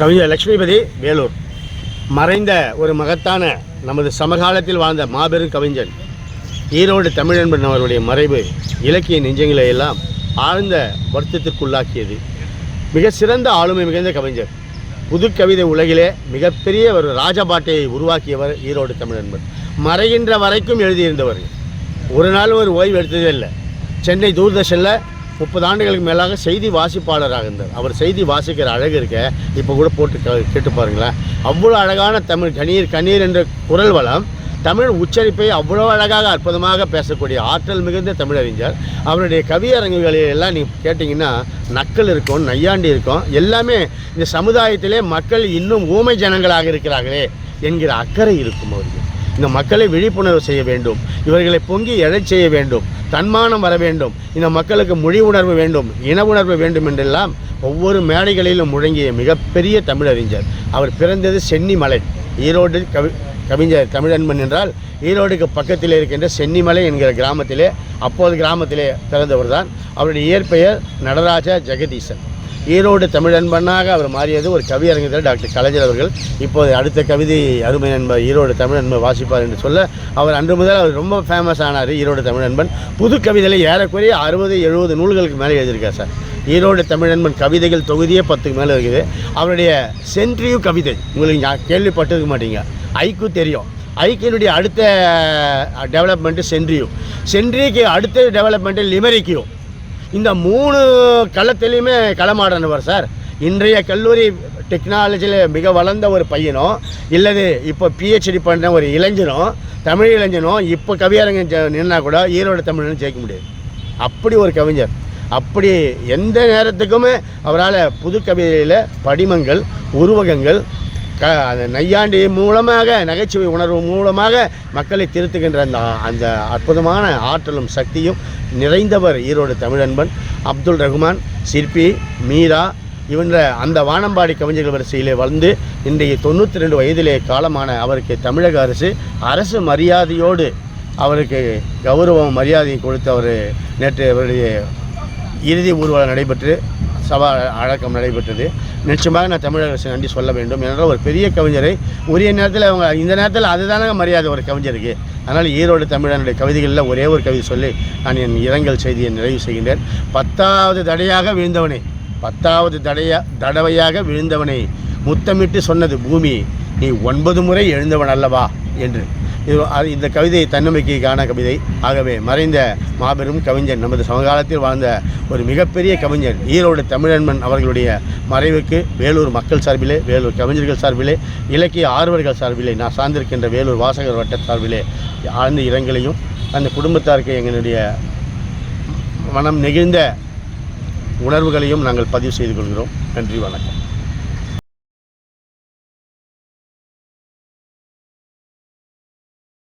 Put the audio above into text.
கவிஞர் லட்சுமிபதி வேலூர். மறைந்த ஒரு மகத்தான நமது சமகாலத்தில் வாழ்ந்த மாபெரும் கவிஞன் ஈரோடு தமிழன்பன் அவருடைய மறைவு இலக்கிய நெஞ்சங்களை எல்லாம் ஆழ்ந்த வருத்தத்திற்குள்ளாக்கியது. மிக சிறந்த ஆளுமை மிகுந்த கவிஞர். புது கவிதை உலகிலே மிகப்பெரிய ஒரு ராஜபாட்டையை உருவாக்கியவர் ஈரோடு தமிழன்பன். மறைகின்ற வரைக்கும் எழுதியிருந்தவர். ஒரு நாள் ஒரு ஓய்வு எடுத்ததே இல்லை. சென்னை தூர்தர்ஷனில் முப்பது ஆண்டுகளுக்கு மேலாக செய்தி வாசிப்பாளராக இருந்தார். அவர் செய்தி வாசிக்கிற அழகு இருக்க இப்போ கூட போட்டு கேட்டு பாருங்களேன். அவ்வளோ அழகான தமிழ் கணீர் கண்ணீர் என்ற குரல் வளம் தமிழ் உச்சரிப்பை அவ்வளோ அழகாக அற்புதமாக பேசக்கூடிய ஆற்றல் மிகுந்த தமிழறிஞர். அவருடைய கவியரங்குகளில் எல்லாம் நீங்கள் கேட்டிங்கன்னா நக்கல் இருக்கும் நையாண்டி இருக்கும். எல்லாமே இந்த சமுதாயத்திலே மக்கள் இன்னும் ஊமை ஜனங்களாக இருக்கிறார்களே என்கிற அக்கறை இருக்கும் அவருக்கு. இந்த மக்களை விழிப்புணர்வு செய்ய வேண்டும். இவர்களை பொங்கி எழச் செய்ய வேண்டும். தன்மானம் வர வேண்டும். இந்த மக்களுக்கு மொழி உணர்வு வேண்டும். இன உணர்வு வேண்டும் என்றெல்லாம் ஒவ்வொரு மேடைகளிலும் முழங்கிய மிகப்பெரிய தமிழறிஞர். அவர் பிறந்தது சென்னிமலை. ஈரோடு கவி கவிஞர் தமிழன்பன் என்றால் ஈரோடுக்கு பக்கத்தில் இருக்கின்ற சென்னிமலை என்கிற கிராமத்திலே அப்போது கிராமத்திலே பிறந்தவர் தான் அவருடைய இயற்பெயர் நடராஜா ஜெகதீசன். ஈரோடு தமிழன்பனாக அவர் மாறியது ஒரு கவி அறிஞர் டாக்டர் கலைஞர் அவர்கள். இப்போது அடுத்த கவிதை அருமை நண்பர் ஈரோடு தமிழன்பன் வாசிப்பார் என்று சொல்ல அவர் அன்று முதல் அவர் ரொம்ப ஃபேமஸ் ஆனார் ஈரோடு தமிழ் அன்பன். புது கவிதையில் ஏறக்குறைய அறுபது எழுபது நூல்களுக்கு மேலே எழுதியிருக்கார் சார். ஈரோடு தமிழன்பன் கவிதைகள் தொகுதியே பத்துக்கு மேலே இருக்குது. அவருடைய சென்ட்ரியூ கவிதை உங்களுக்கு நான் கேள்விப்பட்டிருக்க மாட்டீங்க. ஐக்கு தெரியும். ஐக்கியனுடைய அடுத்த டெவலப்மெண்ட்டு சென்ட்ரியூ. சென்ட்ரிக்கு அடுத்த டெவலப்மெண்ட்டு லிமரிக்கியூ. இந்த மூணு களத்திலையுமே களமாடினவர் சார். இன்றைய கல்லூரி டெக்னாலஜியில் மிக வளர்ந்த ஒரு பையனும் இல்லது இப்போ பிஹெச்டி பண்ண ஒரு இளைஞனும் தமிழ் இளைஞனும் இப்போ கவியரங்கம் நின்னா கூட ஈரோடு தமிழ்னு ஜெயிக்க முடியாது. அப்படி ஒரு கவிஞர். அப்படி எந்த நேரத்துக்குமே அவரால் புது கவிதையில் படிமங்கள் உருவகங்கள் க அந்த நையாண்டி மூலமாக நகைச்சுவை உணர்வு மூலமாக மக்களை திருத்துகின்ற அந்த அந்த அற்புதமான ஆற்றலும் சக்தியும் நிறைந்தவர் ஈரோடு தமிழன்பன் அப்துல் ரகுமான் சிற்பி மீரா இவன்ற அந்த வானம்பாடி கவிஞர்கள் வரிசையிலே வந்து இன்றைய தொண்ணூற்றி ரெண்டு வயதிலே காலமான அவருக்கு தமிழக அரசு அரசு மரியாதையோடு அவருக்கு கௌரவம் மரியாதையை கொடுத்து அவர் நேற்று அவருடைய இறுதி ஊர்வலம் நடைபெற்று சபா அடக்கம் நடைபெற்றது. நிச்சயமாக நான் தமிழக அரசு நன்றி சொல்ல வேண்டும். என்ற ஒரு பெரிய கவிஞரை உரிய நேரத்தில் அவங்க இந்த நேரத்தில் அதுதானே மரியாதை ஒரு கவிஞருக்கு. அதனால் ஈரோடு தமிழனுடைய கவிதைகளில் ஒரே ஒரு கவிதை சொல்லி நான் என் இரங்கல் செய்தியை நிறைவு செய்கின்றேன். பத்தாவது தடையாக வீழ்ந்தவனே. பத்தாவது தடையா தடவையாக விழுந்தவனை. முத்தமிட்டு சொன்னது பூமி நீ ஒன்பது முறை எழுந்தவன் அல்லவா? என்று. இந்த கவிதை தன்னம்பிக்கைக்கான கவிதை. ஆகவே மறைந்த மாபெரும் கவிஞர் நமது சமகாலத்தில் வாழ்ந்த ஒரு மிகப்பெரிய கவிஞர் ஈரோடு தமிழன்மன் அவர்களுடைய மறைவுக்கு வேலூர் மக்கள் சார்பிலே வேலூர் கவிஞர்கள் சார்பிலே இலக்கிய ஆர்வர்கள் சார்பிலே நான் சார்ந்திருக்கின்ற வேலூர் வாசகர் வட்ட சார்பிலே ஆழ்ந்த இரங்கலையும் அந்த குடும்பத்தாருக்கு எங்களுடைய மனம் நெகிழ்ந்த உணர்வுகளையும் நாங்கள் பதிவு செய்து கொள்கிறோம். நன்றி வணக்கம்.